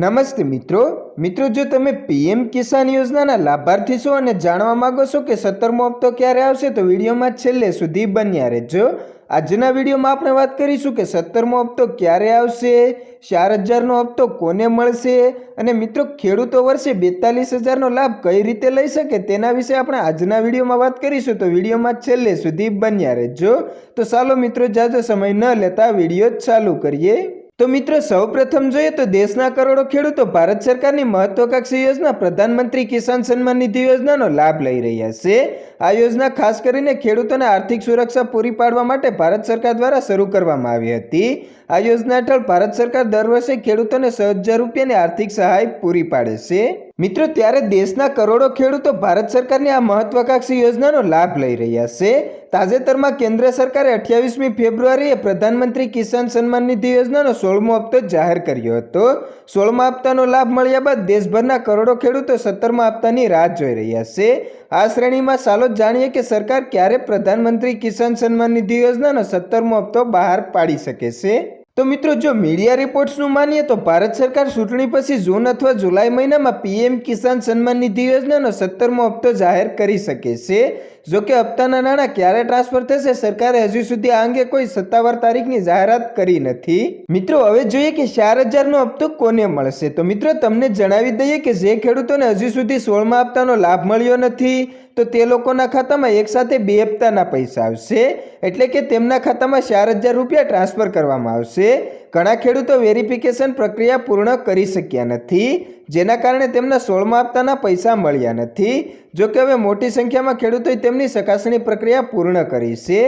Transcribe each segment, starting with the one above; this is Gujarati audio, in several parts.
નમસ્તે મિત્રો. મિત્રો, જો તમે પીએમ કિસાન યોજનાના લાભાર્થી છો અને જાણવા માગો છો કે સત્તરમો હપ્તો ક્યારે આવશે, તો વિડીયોમાં છેલ્લે સુધી બન્યા રહેજો. આજના વિડીયોમાં આપણે વાત કરીશું કે સત્તરમો હપ્તો ક્યારે આવશે, ચાર હજારનો હપ્તો કોને મળશે અને મિત્રો, ખેડૂતો વર્ષે બેતાલીસ હજારનો લાભ કઈ રીતે લઈ શકે તેના વિશે આપણે આજના વિડીયોમાં વાત કરીશું, તો વિડીયોમાં છેલ્લે સુધી બન્યા રહેજો. તો ચાલો મિત્રો, જાજો સમય ન લેતા વીડિયો ચાલુ કરીએ. તો મિત્રો, સૌપ્રથમ જોઈએ તો દેશના કરોડો ખેડૂતો ભારત સરકારની મહત્વાકાંક્ષી યોજના પ્રધાનમંત્રી કિસાન સન્માન નિધિ યોજનાનો લાભ લઈ રહ્યા છે. આ યોજના ખાસ કરીને ખેડૂતોને આર્થિક સુરક્ષા પૂરી પાડવા માટે ભારત સરકાર દ્વારા શરૂ કરવામાં આવી હતી. આ યોજના હેઠળ ભારત સરકાર દર વર્ષે ખેડૂતોને છ હજાર રૂપિયાની આર્થિક સહાય પૂરી પાડે છે. મિત્રો, ત્યારે દેશના કરોડો ખેડૂતો ભારત સરકારની આ મહત્વાકાંક્ષી યોજનાનો લાભ લઈ રહ્યા છે. તાજેતરમાં કેન્દ્ર સરકારે અઠ્યાવીસમી ફેબ્રુઆરીએ પ્રધાનમંત્રી કિસાન સન્માન નિધિ યોજનાનો સોળમો હપ્તો જાહેર કર્યો હતો. સોળમા હપ્તાનો લાભ મળ્યા બાદ દેશભરના કરોડો ખેડૂતો સત્તરમા હપ્તાની રાહ જોઈ રહ્યા છે. આ શ્રેણીમાં ચાલો જાણીએ કે સરકાર ક્યારે પ્રધાનમંત્રી કિસાન સન્માન નિધિ યોજનાનો સત્તરમો હપ્તો બહાર પાડી શકે છે. તો મિત્રો, જો મીડિયા રિપોર્ટ્સનું માનીએ તો ભારત સરકાર ચૂંટણી પછી જૂન અથવા જુલાઈ મહિનામાં પીએમ કિસાન સન્માન નિધિ યોજનાનો સત્તરમો હપ્તો જાહેર કરી શકે છે. જો કે હપ્તાના નાણાં ક્યારે ટ્રાન્સફર થશે, સરકારે હજુ સુધી આ અંગે કોઈ સત્તાવાર તારીખની જાહેરાત કરી નથી. મિત્રો, હવે જોઈએ કે ચાર હજારનો હપ્તો કોને મળશે? તો મિત્રો, તમને જણાવી દઈએ કે જે ખેડૂતોને હજુ સુધી સોળમા હપ્તાનો લાભ મળ્યો નથી. તો તે લોકોના ખાતામાં એકસાથે બે હપ્તાના પૈસા આવશે. એટલે કે તેમના ખાતામાં ચાર હજાર રૂપિયા ટ્રાન્સફર કરવામાં આવશે. ઘણા ખેડૂતો વેરિફિકેશન પ્રક્રિયા પૂર્ણ કરી શક્યા નથી, જેના કારણે તેમના સોળમા હપ્તાના પૈસા મળ્યા નથી. જો કે હવે મોટી સંખ્યામાં ખેડૂતોએ તેમની ચકાસણી પ્રક્રિયા પૂર્ણ કરી છે,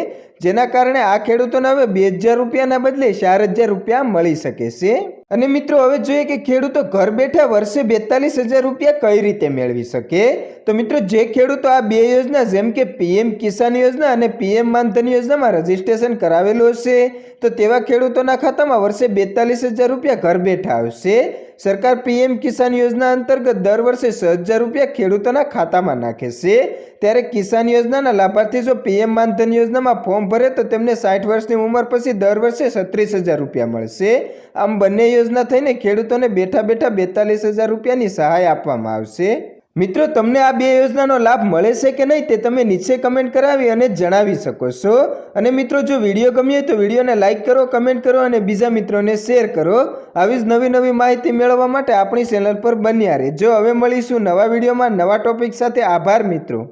જેના કારણે આ ખેડૂતોને હવે બે હજાર રૂપિયાના બદલે ચાર હજાર રૂપિયા મળી શકે છે. અને મિત્રો, હવે જોઈએ કે ખેડૂતો ઘર બેઠા વર્ષે બેતાલીસ હજાર રૂપિયા કઈ રીતે મેળવી શકે? તો મિત્રો, જે ખેડૂતો આ બે યોજના, જેમ કે પીએમ કિસાન યોજના અને પીએમ માનધન યોજનામાં રજીસ્ટ્રેશન કરાવેલું હશે, તો તેવા ખેડૂતોના ખાતામાં વર્ષે બેતાલીસ હજાર રૂપિયા ઘર બેઠા આવશે. સરકાર પીએમ કિસાન યોજના અંતર્ગત દર વર્ષે છ હજાર રૂપિયા ખેડૂતોના ખાતામાં નાખે છે. ત્યારે કિસાન યોજનાના લાભાર્થી જો પીએમ માનધન યોજનામાં ફોર્મ ભરે તો તેમને સાઠ વર્ષની ઉંમર પછી દર વર્ષે છત્રીસ હજાર રૂપિયા મળશે. આમ બંને યોજના થઈને ખેડૂતોને બેઠા બેઠા બેતાલીસ હજાર રૂપિયાની સહાય આપવામાં આવશે. મિત્રો, તમને આ બે યોજનાનો લાભ મળે છે કે નહીં તે તમે નીચે કમેન્ટ કરાવી અને જણાવી શકો છો. અને મિત્રો, જો વીડિયો ગમ્યો હોય તો વિડીયોને લાઇક કરો, કમેન્ટ કરો અને બીજા મિત્રોને શેર કરો. આવી જ નવી નવી માહિતી મેળવવા માટે આપણી ચેનલ પર બન્યા રહેજો. હવે મળીશું નવા વિડીયોમાં નવા ટોપિક સાથે. આભાર મિત્રો.